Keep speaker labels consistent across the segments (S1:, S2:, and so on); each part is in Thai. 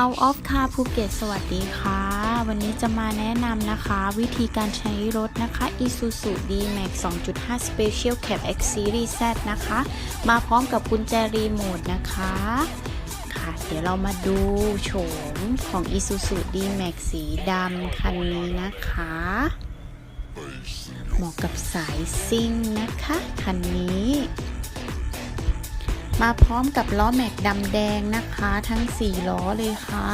S1: House of Car ภูเก็ตสวัสดีค่ะ วันนี้จะมาแนะนำนะคะ วิธีการใช้รถนะคะ Isuzu D-Max 2.5 Special Cab X Series Z นะคะ มาพร้อมกับกุญแจรีโมทนะคะ ค่ะ เดี๋ยวเรามาดูโฉมของ Isuzu D-Max สีดำคันนี้นะคะ เหมาะกับสายซิ่งนะคะ คันนี้ มาพร้อมกับล้อแม็กดำแดงนะคะ ทั้ง 4 ล้อเลยค่ะ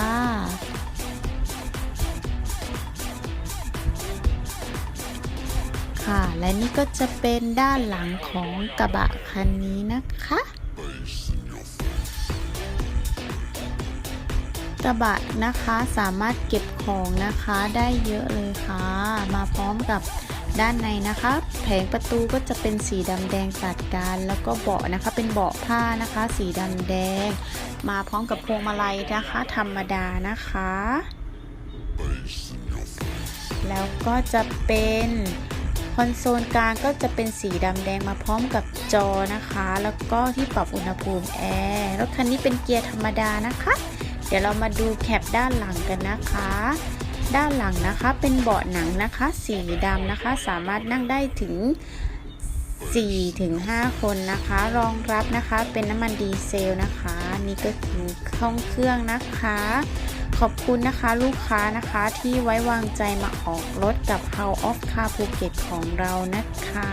S1: ค่ะ และนี่ก็จะเป็นด้านหลังของกระบะคันนี้นะคะ กระบะนะคะสามารถเก็บของนะคะได้เยอะเลยค่ะ มาพร้อมกับ ด้านในนะคะแผงประตูก็จะเป็นสีดำแดงตัดกันแล้วก็เบาะนะคะเป็นเบาะผ้านะคะ สีดำแดง มาพร้อมกับพวงมาลัยนะคะ ธรรมดานะคะ แล้วก็จะเป็นคอนโซลกลางก็จะเป็นสีดำแดงมาพร้อมกับจอนะคะ แล้วก็ที่ปรับอุณหภูมิแอร์รถคันนี้เป็นเกียร์ธรรมดานะคะ เดี๋ยวเรามาดูแคปด้านหลังกันนะคะ ด้านหลังนะคะ เป็นเบาะหนังนะคะ สีดำนะคะ สามารถนั่งได้ถึง4ถึง5คนนะคะ รองรับนะคะ เป็นน้ำมันดีเซลนะคะ นี่ก็คือห้องเครื่องนะคะ ขอบคุณนะคะลูกค้านะคะที่ไว้วางใจมาออกรถกับ House of Car ภูเก็ตของเรานะคะ